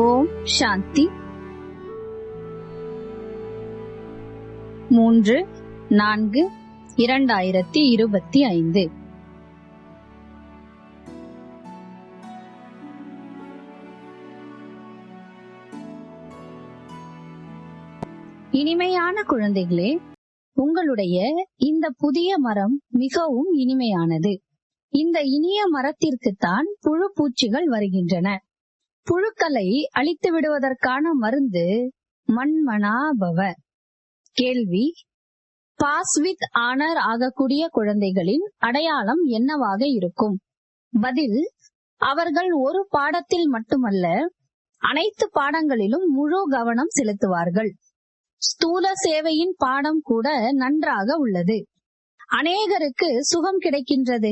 ஓம் சாந்தி. மூன்று நான்கு இரண்டாயிரத்தி இருபத்தி ஐந்து. இனிமையான குழந்தைகளே உங்களுடைய இந்த புதிய மரம் மிகவும் இனிமையானது. இந்த இனிய மரத்திற்குத்தான் புழு பூச்சிகள் வருகின்றன. புழுக்களை அழித்து விடுவதற்கான மருந்து மண்மனாபவ. கேள்வி. பாஸ் வித் ஆனர் ஆகக்கூடிய குழந்தைகளின் அடையாளம் என்னவாக இருக்கும்? பதில். அவர்கள் ஒரு பாடத்தில் மட்டுமல்ல அனைத்து பாடங்களிலும் முழு கவனம் செலுத்துவார்கள். ஸ்தூல சேவையின் பாடம் கூட நன்றாக உள்ளது. அநேகருக்கு சுகம் கிடைக்கின்றது.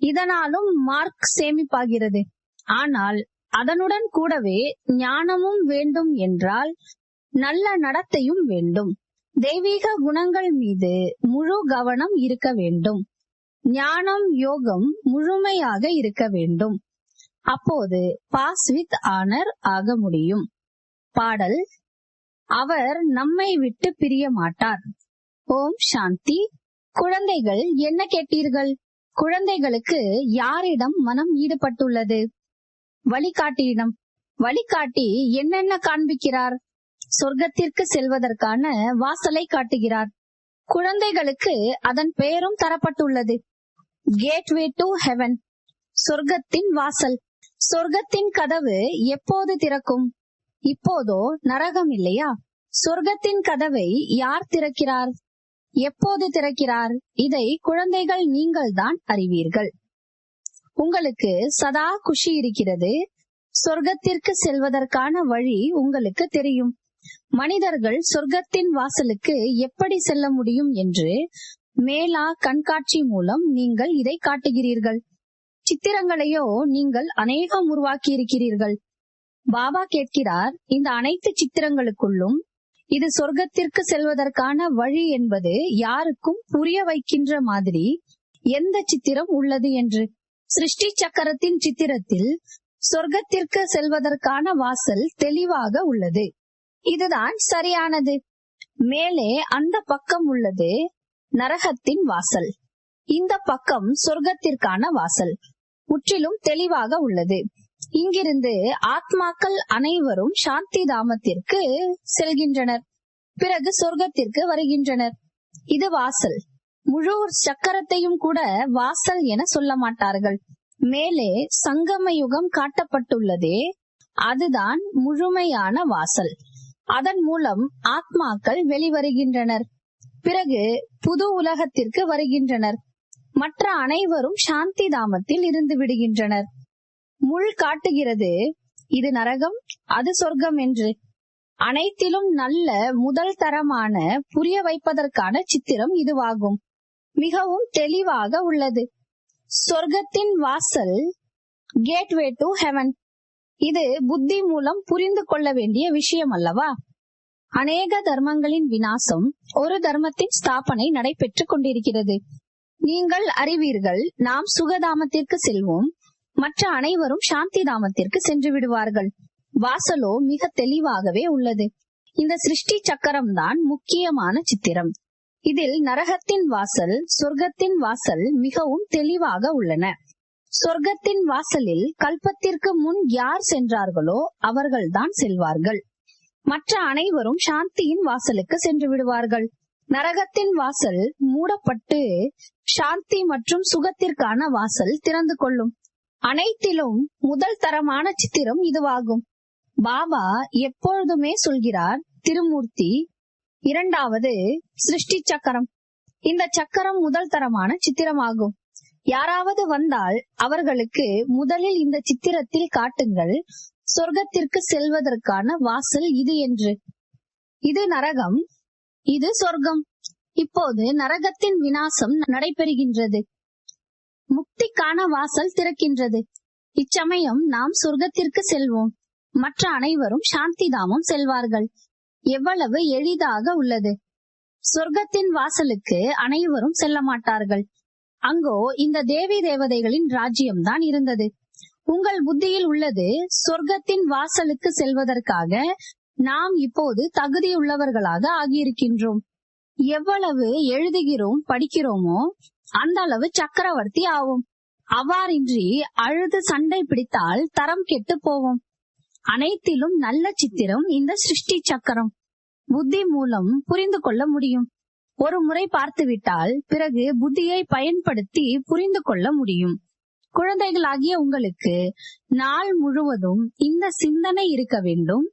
இதனாலும் மார்க் சேமிப்பாகிறது. ஆனால் அதனுடன் கூடவே ஞானமும் வேண்டும் என்றால் நல்ல நடத்தையும் வேண்டும். தெய்வீக குணங்கள் மீது முழு கவனம் இருக்க வேண்டும். ஞானம் யோகம் முழுமையாக இருக்க வேண்டும். அப்போது பாஸ் வித் ஆனர் ஆக முடியும். பாடல் அவர் நம்மை விட்டு பிரிய மாட்டார். ஓம் சாந்தி. குழந்தைகள் என்ன கேட்டீர்கள்? குழந்தைகளுக்கு யாரிடம் மனம் ஈடுபட்டுள்ளது? வழிகாட்டியிடம் வழிகாட்டி என்னென்ன காண்பிக்கிறார்? சொர்க்கத்திற்கு செல்வதற்கான வாசலை காட்டுகிறார். குழந்தைகளுக்கு அதன் பெயரும் தரப்பட்டுள்ளது. கேட்வே டு ஹெவன் சொர்க்கத்தின் வாசல். சொர்க்கத்தின் கதவு எப்போது திறக்கும்? இப்போதோ நரகம் இல்லையா? சொர்க்கத்தின் கதவை யார் திறக்கிறார்? எப்போது திறக்கிறார்? இதை குழந்தைகள் நீங்கள் தான் அறிவீர்கள். உங்களுக்கு சதா குஷி இருக்கிறது. சொர்க்கத்திற்கு செல்வதற்கான வழி உங்களுக்கு தெரியும். மனிதர்கள் சொர்க்கத்தின் வாசலுக்கு எப்படி செல்ல முடியும் என்று மேலா கண்காட்சி மூலம் நீங்கள் இதை காட்டுகிறீர்கள். சித்திரங்களையோ நீங்கள் அநேகம் உருவாக்கி இருக்கிறீர்கள் பாபா கேட்கிறார் இந்த அனைத்து சித்திரங்களுக்குள்ளும் இது சொர்க்கத்திற்கு செல்வதற்கான வழி என்பது யாருக்கும் புரிய வைக்கின்ற மாதிரி எந்த சித்திரம் உள்ளது என்று. சிருஷ்டி சக்கரத்தின் சித்திரத்தில் சொர்க்கத்திற்கு செல்வதற்கான வாசல் தெளிவாக உள்ளது. இதுதான் சரியானது. மேலே அந்த பக்கம் உள்ளது நரகத்தின் வாசல். இந்த பக்கம் சொர்க்கத்திற்கான வாசல். முற்றிலும் தெளிவாக உள்ளது. இங்கிருந்து ஆத்மாக்கள் அனைவரும் சாந்தி தாமத்திற்கு செல்கின்றனர். பிறகு சொர்க்கத்திற்கு வருகின்றனர். இது வாசல். முழு சக்கரத்தையும் கூட வாசல் என சொல்ல மாட்டார்கள். மேலே சங்கம யுகம் காட்டப்பட்டுள்ளதே அதுதான் முழுமையான வாசல். அதன் மூலம் ஆத்மாக்கள் வெளிவருகின்றனர். பிறகு புது உலகத்திற்கு வருகின்றனர். மற்ற அனைவரும் சாந்தி தாமத்தில் இருந்து விடுகின்றனர். முள் காட்டுகிறது. இது நரகம் அது சொர்க்கம் என்று. அனைத்திலும் நல்ல முதல் தரமான புரிய வைப்பதற்கான சித்திரம் இதுவாகும். மிகவும் தெளிவாக உள்ளது. சொர்க்கத்தின் வாசல் கேட்வே டு ஹெவன் இது புத்தி மூலம் புரிந்து கொள்ள வேண்டிய விஷயம் அல்லவா? அநேக தர்மங்களின் வினாசம் ஒரு தர்மத்தின் ஸ்தாபனை நடைபெற்றுக் கொண்டிருக்கிறது. நீங்கள் அறிவீர்கள் நாம் சுகதாமத்திற்கு செல்வோம் மற்ற அனைவரும் சாந்தி தாமத்திற்கு சென்று விடுவார்கள். வாசலோ மிக தெளிவாகவே உள்ளது. இந்த சிருஷ்டி சக்கரம் தான் முக்கியமான சித்திரம். இதில் நரகத்தின் வாசல் சொர்க்கத்தின் வாசல் மிகவும் தெளிவாக உள்ளன. சொர்க்கத்தின் வாசலில் கல்பத்திற்கு முன் யார் சென்றார்களோ அவர்கள்தான் செல்வார்கள். மற்ற அனைவரும் சாந்தியின் வாசலுக்கு சென்று விடுவார்கள். நரகத்தின் வாசல் மூடப்பட்டு சாந்தி மற்றும் சுகத்திற்கான வாசல் திறந்து கொள்ளும். அனைத்திலும் முதல் தரமான சித்திரம் இதுவாகும். பாபா எப்பொழுதுமே சொல்கிறார் திருமூர்த்தி இரண்டாவது சிருஷ்டி சக்கரம். இந்த சக்கரம் முதல் தரமான சித்திரமாகும். யாராவது வந்தால் அவர்களுக்கு முதலில் இந்த சித்திரத்தில் காட்டுங்கள் சொர்க்கத்திற்கு செல்வதற்கான வாசல் இது என்று. இது நரகம் இது சொர்க்கம். இப்போது நரகத்தின் வினாசம் நடைபெறுகின்றது. முக்திக்கான வாசல் திறக்கின்றது. இச்சமயம் நாம் சொர்க்கத்திற்கு செல்வோம். மற்ற அனைவரும் சாந்தி தாமம் செல்வார்கள். எவ்வளவு எளிதாக உள்ளது? சொர்க்கத்தின் வாசலுக்கு அனைவரும் செல்ல மாட்டார்கள். அங்கோ இந்த தேவி தேவதைகளின் ராஜ்யம்தான் இருந்தது. உங்கள் புத்தியில் உள்ளது சொர்க்கத்தின் வாசலுக்கு செல்வதற்காக நாம் இப்போது தகுதியுள்ளவர்களாக ஆகியிருக்கின்றோம். எவ்வளவு எழுதுகிறோம் படிக்கிறோமோ அந்த அளவு சக்கரவர்த்தி ஆவோம். அவ்வாறின்றி அழுது சண்டை பிடித்தால் தரம் கெட்டு போவோம். அனைத்திலும் நல்ல சித்திரம் இந்த சிருஷ்டி சக்கரம். புத்தி மூலம் புரிந்து கொள்ள முடியும். ஒரு முறை பார்த்துவிட்டால் பிறகு புத்தியை பயன்படுத்தி புரிந்து கொள்ள முடியும். குழந்தைகளாகிய உங்களுக்கு நாள் முழுவதும் இந்த சிந்தனை இருக்க வேண்டும்.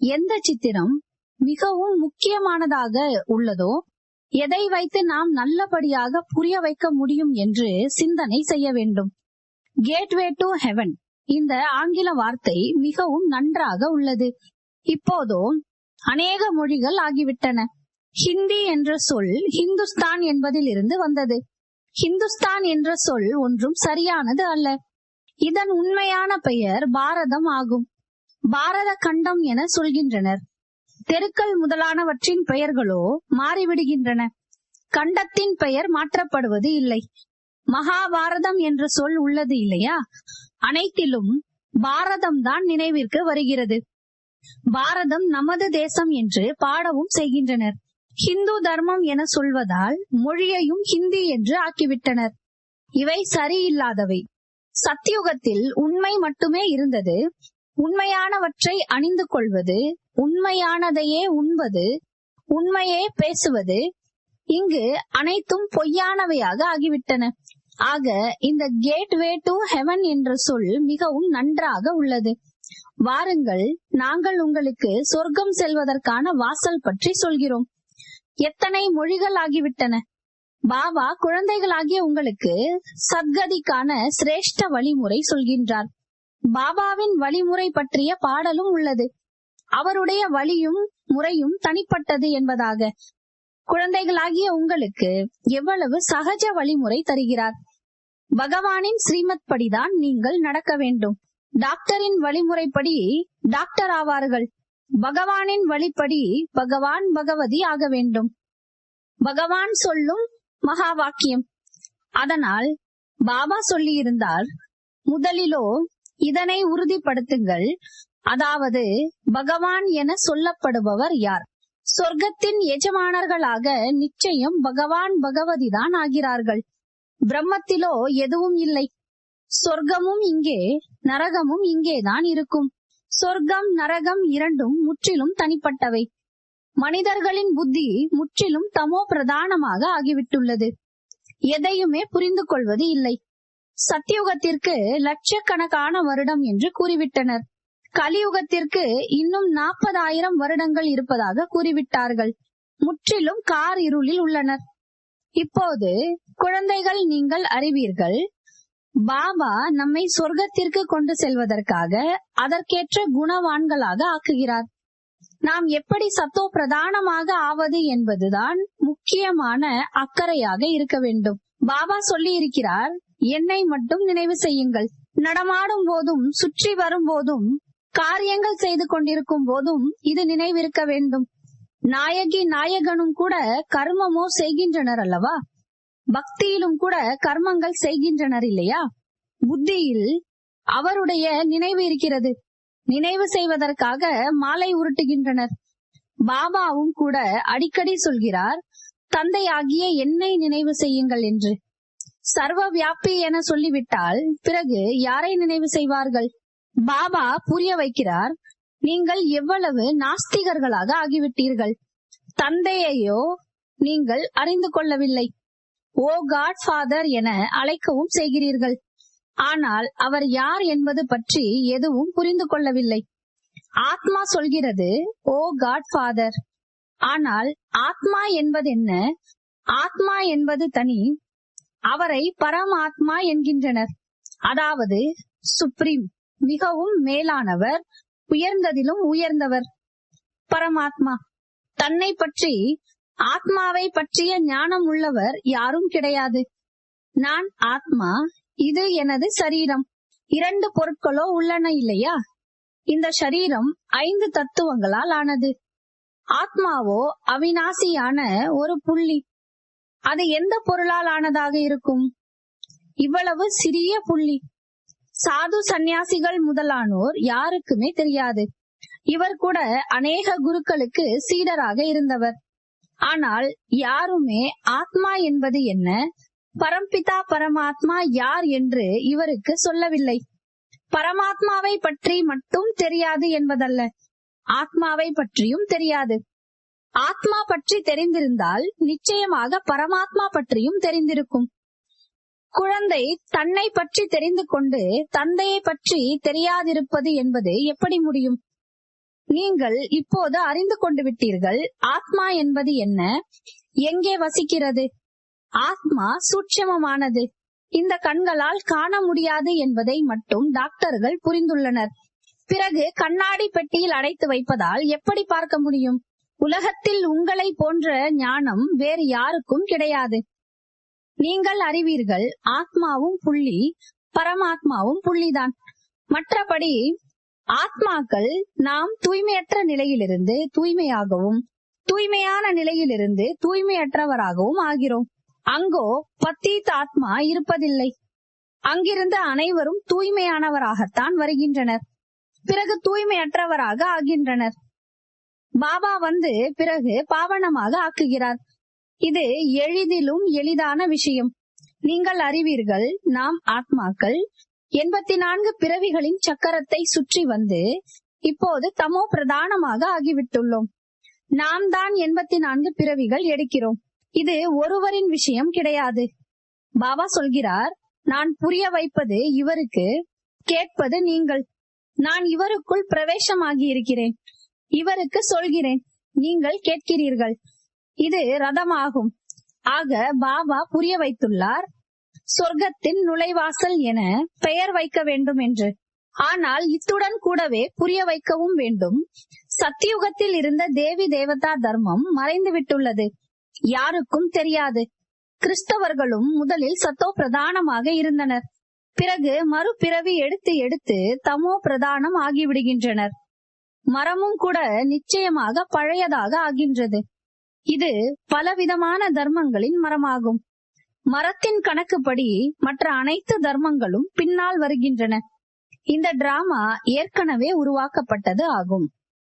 எந்த சித்திரம் மிகவும் முக்கியமானதாக உள்ளதோ எதை வைத்து நாம் நல்லபடியாக புரிய வைக்க முடியும் என்று சிந்தனை செய்ய வேண்டும். கேட்வே டு ஹெவன் இந்த ஆங்கில வார்த்தை மிகவும் நன்றாக உள்ளது. இப்போதோ அநேக மொழிகள் ஆகிவிட்டன. ஹிந்தி என்ற சொல் ஹிந்துஸ்தான் என்பதில் இருந்து வந்தது. ஹிந்துஸ்தான் என்ற சொல் ஒன்றும் சரியானது அல்ல. இதன் உண்மையான பெயர் பாரதம் ஆகும். பாரத கண்டம் என சொல்கின்றனர். தெருக்கள் முதலானவற்றின் பெயர்களோ மாறிவிடுகின்றன. கண்டத்தின் பெயர் மாற்றப்படுவது இல்லை. மகாபாரதம் என்ற சொல் உள்ளது இல்லையா? அனைத்திலும் பாரதம் தான் நினைவிற்கு வருகிறது. பாரதம் நமது தேசம் என்று பாடவும் செய்கின்றனர். ஹிந்து தர்மம் என சொல்வதால் மொழியையும் ஹிந்தி என்று ஆக்கிவிட்டனர். இவை சரியில்லாதவை. சத்தியுகத்தில் உண்மை மட்டுமே இருந்தது. உண்மையானவற்றை அணிந்து கொள்வது உண்மையானதையே உண்பது உண்மையே பேசுவது இங்கு அனைத்தும் பொய்யானவையாக ஆகிவிட்டன. ஆக இந்த கேட்வே டு ஹெவன் என்ற சொல் மிகவும் நன்றாக உள்ளது. வாருங்கள் நாங்கள் உங்களுக்கு சொர்க்கம் செல்வதற்கான வாசல் பற்றி சொல்கிறோம். எத்தனை மொழிகள் ஆகிவிட்டன? பாபா குழந்தைகளாகிய உங்களுக்கு சத்கதிக்கான சிரேஷ்ட வழிமுறை சொல்கின்றார். பாபாவின் வழிமுறை பற்றிய பாடலும் உள்ளது. அவருடைய வழியும் முறையும் தனிப்பட்டது என்பதாக. குழந்தைகளாகிய உங்களுக்கு எவ்வளவு சகஜ வழிமுறை தருகிறார்? பகவானின் ஸ்ரீமத் படிதான் நீங்கள் நடக்க வேண்டும். டாக்டரின் வழிமுறைப்படி டாக்டர் ஆவார்கள். பகவானின் வழிப்படி பகவான் பகவதி ஆக வேண்டும். பகவான் சொல்லும் மகா வாக்கியம் அதனால் பாபா சொல்லியிருந்தார் முதலிலோ இதனை உறுதிப்படுத்துங்கள். அதாவது பகவான் என சொல்லப்படுபவர் யார்? சொர்க்கத்தின் எஜமானர்களாக நிச்சயம் பகவான் பகவதிதான் ஆகிறார்கள். பிரம்மத்திலோ எதுவும் இல்லை. சொர்க்கமும் இங்கே நரகமும் இங்கேதான் இருக்கும். சொர்க்கம் நரகம் இரண்டும் முற்றிலும் தனிப்பட்டவை. மனிதர்களின் புத்தி முற்றிலும் தமோ பிரதானமாக ஆகிவிட்டுள்ளது. எதையுமே புரிந்து கொள்வது இல்லை. சத்தியுகத்திற்கு லட்சக்கணக்கான வருடம் என்று கூறிவிட்டனர். கலியுகத்திற்கு இன்னும் நாற்பதாயிரம் வருடங்கள் இருப்பதாக கூறிவிட்டார்கள். முற்றிலும் கார் இருளில் உள்ளனர். இப்போது குழந்தைகள் நீங்கள் அறிவீர்கள். பாபா நம்மை சொர்க்கத்திற்கு கொண்டு செல்வதற்காக அதற்கேற்ற குணவான்களாக ஆக்குகிறார். நாம் எப்படி சத்தோ பிரதானமாக ஆவது என்பதுதான் முக்கியமான அக்கறையாக இருக்க வேண்டும். பாபா சொல்லி இருக்கிறார் என்னை மட்டும் நினைவு செய்யுங்கள். நடமாடும் போதும் சுற்றி வரும் போதும் காரியங்கள் செய்து கொண்டிருக்கும் போதும் இது நினைவிருக்க வேண்டும். நாயகி நாயகனும் கூட கர்மமோ செய்கின்றனர் அல்லவா? பக்தியிலும் கூட கர்மங்கள் செய்கின்றனர் இல்லையா? புத்தியில் அவருடைய நினைவு இருக்கிறது. நினைவு செய்வதற்காக மாலை உருட்டுகின்றனர். பாபாவும் கூட அடிக்கடி சொல்கிறார் தந்தையாகிய என்னை நினைவு செய்யுங்கள் என்று. சர்வ வியாபி என சொல்லிவிட்டால் பிறகு யாரை நினைவு செய்வார்கள்? பாபா புரிய வைக்கிறார் நீங்கள் எவ்வளவு நாஸ்திகர்களாக ஆகிவிட்டீர்கள். தந்தையையோ நீங்கள் அறிந்து கொள்ளவில்லை. ஓ காட் ஃபாதர் என அழைக்கவும் செய்கிறீர்கள். ஆனால் அவர் யார் என்பது பற்றி எதுவும் புரிந்து கொள்ளவில்லை. ஆத்மா சொல்கிறது ஓ காட் ஃபாதர் ஆனால் ஆத்மா என்பது என்ன ஆத்மா என்பது தனி. அவரை பரமாத்மா என்கின்றனர். அதாவது சுப்ரீம் மிகவும் மேலானவர் உயர்ந்ததிலும் உயர்ந்தவர். பரமாத்மா தன்னை பற்றி ஆத்மாவை பற்றிய ஞானம் உள்ளவர் யாரும் கிடையாது. நான் ஆத்மா இது எனது சரீரம். இரண்டு பொருட்களோ உள்ளன இல்லையா? இந்த சரீரம் ஐந்து தத்துவங்களால் ஆனது. ஆத்மாவோ அவிநாசியான ஒரு புள்ளி. அது எந்த பொருளால் ஆனதாக இருக்கும்? இவ்வளவு சிறிய புள்ளி. சாது சந்நியாசிகள் முதலானோர் யாருக்குமே தெரியாது. இவர் கூட அநேக குருக்களுக்கு சீடராக இருந்தவர். ஆனால் யாருமே ஆத்மா என்பது என்ன? பரம்பிதா பரமாத்மா யார் என்று இவருக்கு சொல்லவில்லை. பரமாத்மாவை பற்றி மட்டும் தெரியாது என்பதல்ல. ஆத்மாவை பற்றியும் தெரியாது. ஆத்மா பற்றி தெரிந்திருந்தால் நிச்சயமாக பரமாத்மா பற்றியும் தெரிந்திருக்கும். குழந்தை தன்னை பற்றி தெரிந்து கொண்டு தந்தையை பற்றி தெரியாதிருப்பது என்பது எப்படி முடியும்? நீங்கள் இப்போது அறிந்து கொண்டு விட்டீர்கள் ஆத்மா என்பது என்ன? எங்கே வசிக்கிறது? ஆத்மா சூட்சமமானது. இந்த கண்களால் காண முடியாது என்பதை மட்டும் டாக்டர்கள் புரிந்துள்ளனர். பிறகு கண்ணாடி பெட்டியில் அடைத்து வைப்பதால் எப்படி பார்க்க முடியும்? உலகத்தில் உங்களை போன்ற ஞானம் வேறு யாருக்கும் கிடையாது. நீங்கள் அறிவீர்கள் ஆத்மாவும் புள்ளி பரமாத்மாவும் புள்ளிதான். மற்றபடி ஆத்மாக்கள் நாம் தூய்மையற்ற நிலையிலிருந்து தூய்மையாகவும் தூய்மையான நிலையிலிருந்து தூய்மையற்றவராகவும் ஆகிறோம். அங்கோ பத்தீத் ஆத்மா இருப்பதில்லை. அங்கிருந்து அனைவரும் தூய்மையானவராகத்தான் வருகின்றனர். பிறகு தூய்மையற்றவராக ஆகின்றனர். பாபா வந்து பிறகு பாவனமாக ஆக்குகிறார். இது எளிதிலும் எளிதான விஷயம். நீங்கள் அறிவீர்கள் நாம் ஆத்மாக்கள் எண்பத்தி நான்கு பிறவிகளின் சக்கரத்தை சுற்றி வந்து இப்போது தமோ பிரதானமாக ஆகிவிட்டுள்ளோம். நாம் தான் எண்பத்தி நான்கு பிறவிகள் எடுக்கிறோம். இது ஒருவரின் விஷயம் கிடையாது. பாபா சொல்கிறார் நான் புரிய வைப்பது இவருக்கு கேட்பது நீங்கள். நான் இவருக்குள் பிரவேசமாகி இருக்கிறேன். இவருக்கு சொல்கிறேன் நீங்கள் கேட்கிறீர்கள். இது ரதமாகும். ஆக பாபா புரிய வைத்துள்ளார் சொர்க்கத்தின் நுழைவாசல் என பெயர் வைக்க வேண்டும் என்று. ஆனால் இத்துடன் கூடவே புரிய வைக்கவும் வேண்டும். சத்தியுகத்தில் இருந்த தேவி தேவதா தர்மம் மறைந்து விட்டுள்ளது. யாருக்கும் தெரியாது. கிறிஸ்தவர்களும் முதலில் சத்தோ பிரதானமாக இருந்தனர். பிறகு மறுபிறவி எடுத்து எடுத்து தமோ பிரதானம் ஆகிவிடுகின்றனர். மரமும் கூட நிச்சயமாக பழையதாக ஆகின்றது. இது பலவிதமான தர்மங்களின் மரமாகும். மரத்தின் கணக்குப்படி மற்ற அனைத்து தர்மங்களும் பின்னால் வருகின்றன. இந்த டிராமா ஏற்கனவே உருவாக்கப்பட்டது ஆகும்.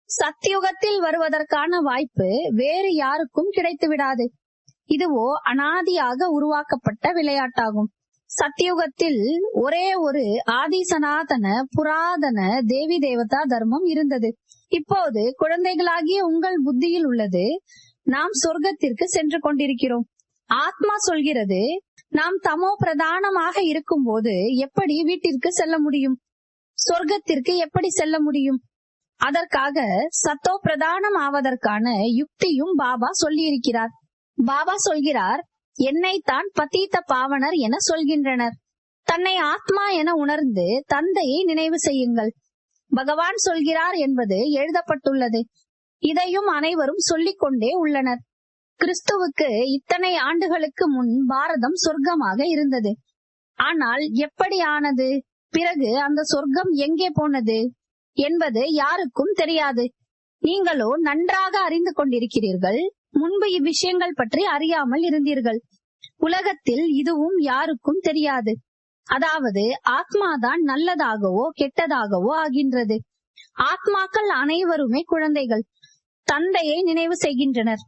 சத்தியுகத்தில் வருவதற்கான வாய்ப்பு வேறு யாருக்கும் கிடைத்து விடாது இதுவோ அனாதியாக உருவாக்கப்பட்ட விளையாட்டாகும். சத்தியுகத்தில் ஒரே ஒரு ஆதி சனாதன புராதன தேவி தேவதா தர்மம் இருந்தது. இப்போது குழந்தைகளாகிய உங்கள் புத்தியில் உள்ளது நாம் சொர்க்கத்திற்கு சென்று கொண்டிருக்கிறோம். ஆத்மா சொல்கிறது நாம் தமோ பிரதானமாக இருக்கும் போது எப்படி வீட்டிற்கு செல்ல முடியும்? சொர்க்கத்திற்கு எப்படி செல்ல முடியும்? அதற்காக சத்தோ பிரதானம் ஆவதற்கான யுக்தியும் பாபா சொல்லியிருக்கிறார். பாபா சொல்கிறார் என்னைத்தான் பதீத்த பாவனர் என சொல்கின்றனர். தன்னை ஆத்மா என உணர்ந்து தந்தையை நினைவு செய்யுங்கள். பகவான் சொல்கிறார் என்பது எழுதப்பட்டுள்ளது. இதையும் அனைவரும் சொல்லிக் கொண்டே உள்ளனர். கிறிஸ்துவுக்கு இத்தனை ஆண்டுகளுக்கு முன் பாரதம் சொர்க்கமாக இருந்தது. ஆனால் எப்படி ஆனது பிறகு அந்த சொர்க்கம் எங்கே போனது? என்பது யாருக்கும் தெரியாது. நீங்களோ நன்றாக அறிந்து கொண்டிருக்கிறீர்கள். முன்பு இவ்விஷயங்கள் பற்றி அறியாமல் இருந்தீர்கள். உலகத்தில் இதுவும் யாருக்கும் தெரியாது. அதாவது ஆத்மாதான் நல்லதாகவோ கெட்டதாகவோ ஆகின்றது. ஆத்மாக்கள் அனைவருமே குழந்தைகள். தந்தையை நினைவு செய்கின்றனர்.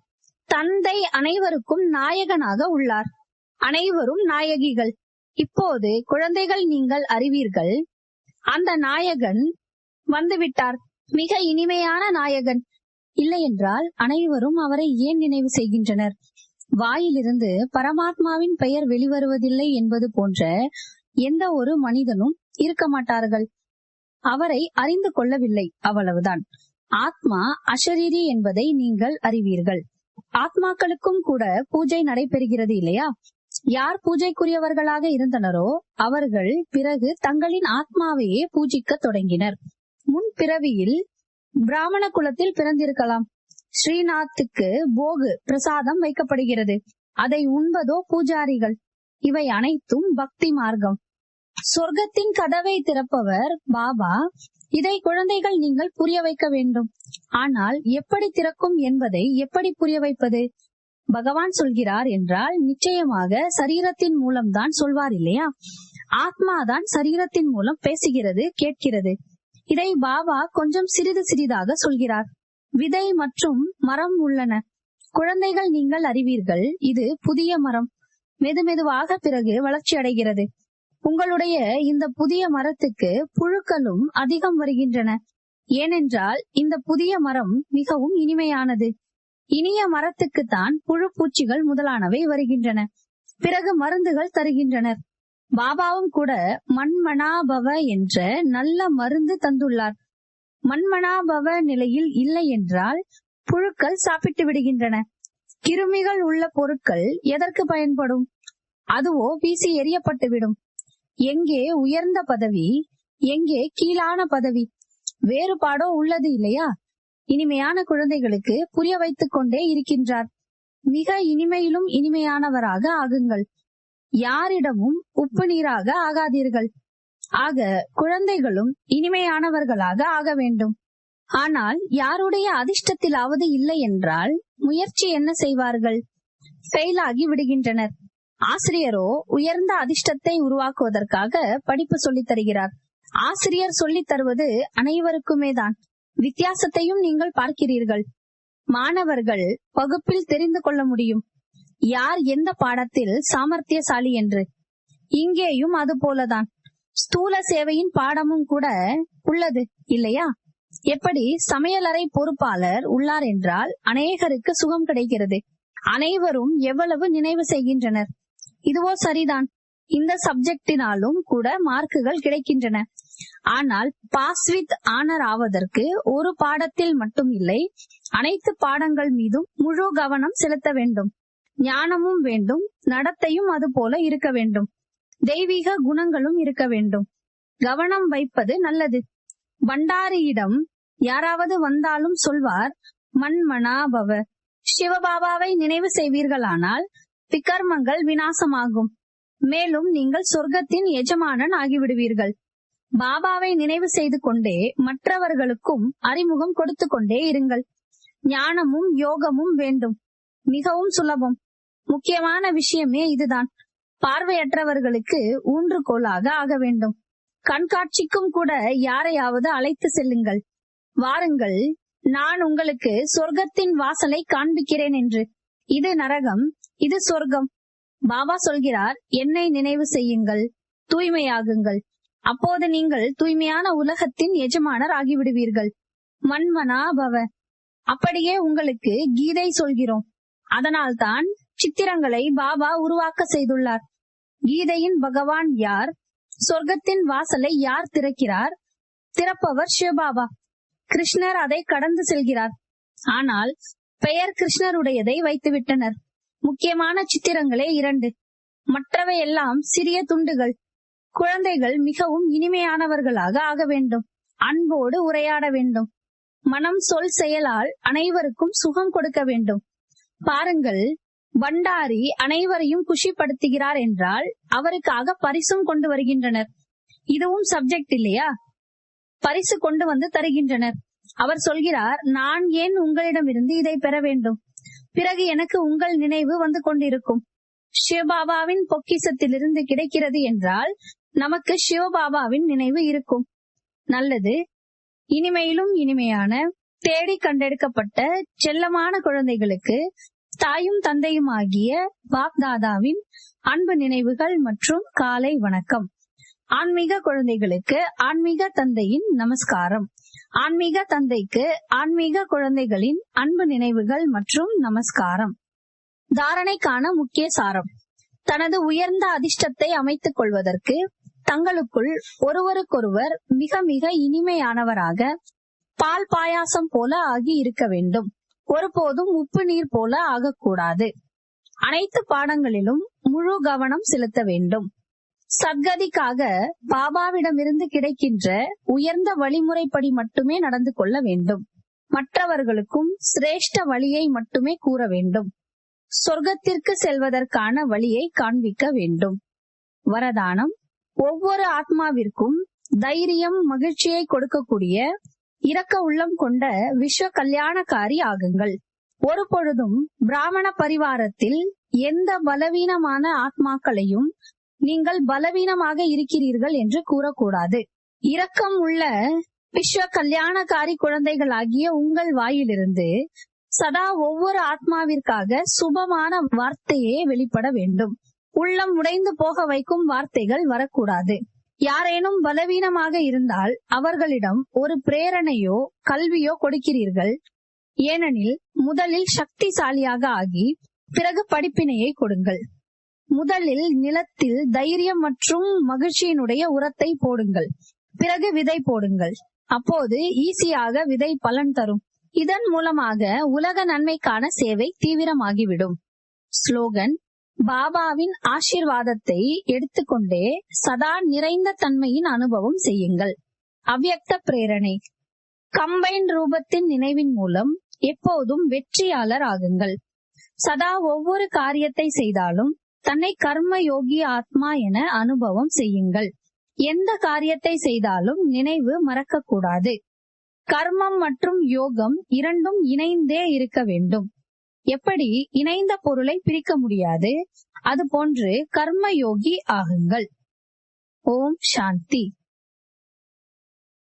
தந்தை அனைவருக்கும் நாயகனாக உள்ளார். அனைவரும் நாயகிகள். இப்போது குழந்தைகள் நீங்கள் அறிவீர்கள். அந்த நாயகன் வந்துவிட்டார். மிக இனிமையான நாயகன். இல்லையென்றால் அனைவரும் அவரை ஏன் நினைவு செய்கின்றனர்? வாயிலிருந்து பரமாத்மாவின் பெயர் வெளிவருவதில்லை என்பது போன்ற எந்த ஒரு மனிதனும் இருக்க மாட்டார்கள். அவரை அறிந்து கொள்ளவில்லை. அவ்வளவுதான். ஆத்மா அஷரீரி என்பதை நீங்கள் அறிவீர்கள். ஆத்மாக்களுக்கும் கூட பூஜை நடைபெறுகிறது இல்லையா? யார் பூஜைக்குரியவர்களாக இருந்தனரோ அவர்கள் பிறகு தங்களின் ஆத்மாவையே பூஜிக்க தொடங்கினர். முன் பிறவியில் பிராமண குலத்தில் பிறந்திருக்கலாம். ஸ்ரீநாத்துக்கு போகு பிரசாதம் வைக்கப்படுகிறது. அதை உண்பதோ பூஜாரிகள். இவை அனைத்தும் பக்தி மார்க்கம். சொர்க்கத்தின் கதவை திறப்பவர் பாபா. இதை குழந்தைகள் நீங்கள் புரிய வைக்க வேண்டும். ஆனால் எப்படி திறக்கும் என்பதை எப்படி புரிய வைப்பது? பகவான் சொல்கிறார் என்றால் நிச்சயமாக சரீரத்தின் மூலம்தான் சொல்வார் இல்லையா? ஆத்மாதான் சரீரத்தின் மூலம் பேசுகிறது கேட்கிறது. இதை பாபா கொஞ்சம் சிறிது சிறிதாக சொல்கிறார். விதை மற்றும் மரம் உள்ளன. குழந்தைகள் நீங்கள் அறிவீர்கள் இது புதிய மரம். மெதுமெதுவாக பிறகு வளர்ச்சி அடைகிறது. உங்களுடைய இந்த புதிய மரத்துக்கு புழுக்களும் அதிகம் வருகின்றன. ஏனென்றால் இந்த புதிய மரம் மிகவும் இனிமையானது. இனிய மரத்துக்குத்தான் புழு பூச்சிகள் முதலானவை வருகின்றன. பிறகு மருந்துகள் தருகின்றனர். பாபாவும் கூட மண்மனாபவ என்ற நல்ல மருந்து தந்துள்ளார். மண்மனாபவ நிலையில் இல்லை என்றால் புழுக்கள் சாப்பிட்டு விடுகின்றன. கிருமிகள் உள்ள பொருட்கள் எதற்கு பயன்படும்? அதுவோ வீசி எரியப்பட்டுவிடும் எங்கே உயர்ந்த பதவி எங்கே கீழான பதவி? வேறுபாடோ உள்ளது இல்லையா? இனிமையான குழந்தைகளுக்கு புரிய வைத்துக் கொண்டே இருக்கின்றார். மிக இனிமையிலும் இனிமையானவராக ஆகுங்கள். யாரிடமும் உப்பு நீராக ஆகாதீர்கள். ஆக குழந்தைகளும் இனிமையானவர்களாக ஆக வேண்டும். ஆனால் யாருடைய அதிர்ஷ்டத்திலாவது இல்லை என்றால் முயற்சி என்ன செய்வார்கள்? ஃபெயில் ஆகி விடுகின்றனர். ஆசிரியரோ உயர்ந்த அதிர்ஷ்டத்தை உருவாக்குவதற்காக படிப்பு சொல்லித் தருகிறார். ஆசிரியர் சொல்லித் தருவது அனைவருக்குமே தான் வித்தியாசத்தையும் நீங்கள் பார்க்கிறீர்கள். மாணவர்கள் வகுப்பில் தெரிந்து கொள்ள முடியும். யார் எந்த பாடத்தில் சாமர்த்தியசாலி என்று. இங்கேயும் அது போலதான். ஸ்தூல சேவையின் பாடமும் கூட உள்ளது இல்லையா? எப்படி சமையலறை பொறுப்பாளர் உள்ளார் என்றால் அநேகருக்கு சுகம் கிடைக்கிறது. அனைவரும் எவ்வளவு நினைவு செய்கின்றனர். இதுவோ சரிதான். இந்த சப்ஜெக்டினாலும் கூட மார்க்குகள் கிடைக்கின்றன. ஆனால் பாஸ் வித் ஆனர் ஆவதற்கு ஒரு பாடத்தில் மட்டும் இல்லை அனைத்து பாடங்கள் மீதும் முழு கவனம் செலுத்த வேண்டும். ஞானமும் வேண்டும் நடத்தையும் அது போல இருக்க வேண்டும். தெய்வீக குணங்களும் இருக்க வேண்டும். கவனம் வைப்பது நல்லது. பண்டாரியிடம் யாராவது வந்தாலும் சொல்வார் மண்மனாபவ சிவபாபாவை நினைவு செய்வீர்களானால் விக்கர்மங்கள் வினாசமாகும் மேலும் நீங்கள் சொர்க்கத்தின் எஜமானன் ஆகிவிடுவீர்கள். பாபாவை நினைவு செய்து கொண்டே மற்றவர்களுக்கும் அறிமுகம் கொடுத்து கொண்டே இருங்கள். ஞானமும் யோகமும் வேண்டும். மிகவும் சுலபம். முக்கியமான விஷயமே இதுதான். பார்வையற்றவர்களுக்கு ஊன்றுகோலாக ஆக வேண்டும். கண்காட்சிக்கும் கூட யாரையாவது அழைத்து செல்லுங்கள். வாருங்கள். நான் உங்களுக்கு சொர்க்கத்தின் வாசலை காண்பிக்கிறேன் என்று. இது நரகம். இது சொர்க்கம். பாபா சொல்கிறார் என்னை நினைவு செய்யுங்கள் தூய்மையாகுங்கள். அப்போது நீங்கள் தூய்மையான உலகத்தின் எஜமானர் ஆகிவிடுவீர்கள். மண்மனா பவ. அப்படியே உங்களுக்கு கீதை சொல்கிறோம். அதனால்தான் சித்திரங்களை பாபா உருவாக்க செய்துள்ளார். கீதையின் பகவான் யார்? சொர்க்கத்தின் வாசலை யார் திறக்கிறார்? திறப்பவர் சிவபாபா. கிருஷ்ணர் அதை கடந்து செல்கிறார். ஆனால் பெயர் கிருஷ்ணருடையதை வைத்துவிட்டனர். முக்கியமான சித்திரங்களே இரண்டு. மற்றவை எல்லாம் சிறிய துண்டுகள். குழந்தைகள் மிகவும் இனிமையானவர்களாக ஆக வேண்டும். அன்போடு உரையாட வேண்டும். மனம் சொல் செயலால் அனைவருக்கும் சுகம் கொடுக்க வேண்டும். பாருங்கள் பண்டாரி அனைவரையும் குஷிப்படுத்துகிறார் என்றால் அவருக்காக பரிசும் கொண்டு வருகின்றனர். இதுவும் சப்ஜெக்ட் இல்லையா? பரிசு கொண்டு வந்து தருகின்றனர். அவர் சொல்கிறார் நான் ஏன் உங்களிடமிருந்து இதை பெற வேண்டும்? பிறகு எனக்கு உங்கள் நினைவு வந்து கொண்டிருக்கும். சிவபாபாவின் பொக்கிசத்திலிருந்து கிடைக்கிறது என்றால் நமக்கு சிவபாபாவின் நினைவு இருக்கும். நல்லது. இனிமையிலும் இனிமையான தேடி கண்டெடுக்கப்பட்ட செல்லமான குழந்தைகளுக்கு தாயும் தந்தையும் ஆகிய பாப்தாதாவின் அன்பு நினைவுகள் மற்றும் காலை வணக்கம். ஆன்மீக குழந்தைகளுக்கு ஆன்மீக தந்தையின் நமஸ்காரம். ஆன்மீக தந்தைக்கு ஆன்மீக குழந்தைகளின் அன்பு நினைவுகள் மற்றும் நமஸ்காரம். தாரணைக்கான முக்கிய சாரம். தனது உயர்ந்த அதிர்ஷ்டத்தை அமைத்துக் கொள்வதற்கு தங்களுக்குள் ஒருவருக்கொருவர் மிக மிக இனிமையானவராக பால் பாயாசம் போல ஆகி இருக்க வேண்டும். ஒருபோதும் உப்பு நீர் போல ஆகக்கூடாது. அனைத்து பாடங்களிலும் முழு கவனம் செலுத்த வேண்டும். சத்கதிக்காக பாபாவிடமிருந்து கிடைக்கின்ற உயர்ந்த வழிமுறைப்படி மட்டுமே நடந்து கொள்ள வேண்டும். மற்றவர்களுக்கும் சிரேஷ்ட வழியை மட்டுமே கூற வேண்டும். சொர்க்கத்திற்கு செல்வதற்கான வழியை காண்பிக்க வேண்டும். வரதானம் ஒவ்வொரு ஆத்மாவிற்கும் தைரியம் மகிழ்ச்சியை கொடுக்கக்கூடிய இரக்க உள்ளம் கொண்ட விஸ்வ கல்யாணக்காரி ஆகுங்கள். ஒரு பொழுதும் பிராமண பரிவாரத்தில் எந்த பலவீனமான ஆத்மாக்களையும் நீங்கள் பலவீனமாக இருக்கிறீர்கள் என்று கூறக்கூடாது. இரக்கம் உள்ள விஸ்வ கல்யாணக்காரி குழந்தைகளாகிய உங்கள் வாயிலிருந்து சதா ஒவ்வொரு ஆத்மாவிற்காக சுபமான வார்த்தையே வெளிப்பட வேண்டும். உள்ளம் உடைந்து போக வைக்கும் வார்த்தைகள் வரக்கூடாது. யாரேனும் பலவீனமாக இருந்தால் அவர்களிடம் ஒரு பிரேரணையோ கல்வியோ கொடுக்கிறீர்கள். ஏனெனில் முதலில் சக்திசாலியாக ஆகி பிறகு படிப்பினையை கொடுங்கள். முதலில் நிலத்தில் தைரியம் மற்றும் மகிழ்ச்சியினுடைய உரத்தை போடுங்கள். பிறகு விதை போடுங்கள். அப்போது ஈஸியாக விதை பலன் தரும். இதன் மூலமாக உலக நன்மைக்கான சேவை தீவிரமாகிவிடும். ஸ்லோகன் பாபாவின் ஆசிர்வாதத்தை எடுத்துக்கொண்டே சதா நிறைந்த தன்மையின் அனுபவம் செய்யுங்கள். அவ்வியக்த பிரேரணை. கம்பைன் ரூபத்தின் நினைவின் மூலம் எப்போதும் வெற்றியாளர் ஆகுங்கள். சதா ஒவ்வொரு காரியத்தை செய்தாலும் தன்னை கர்ம யோகி ஆத்மா என அனுபவம் செய்யுங்கள். எந்த காரியத்தை செய்தாலும் நினைவு மறக்கக்கூடாது. கர்மம் மற்றும் யோகம் இரண்டும் இணைந்தே இருக்க வேண்டும். எப்படி? இணைந்த பொருளை பிரிக்க முடியாது. அதுபோன்று கர்ம யோகி ஆகுங்கள். ஓம் சாந்தி.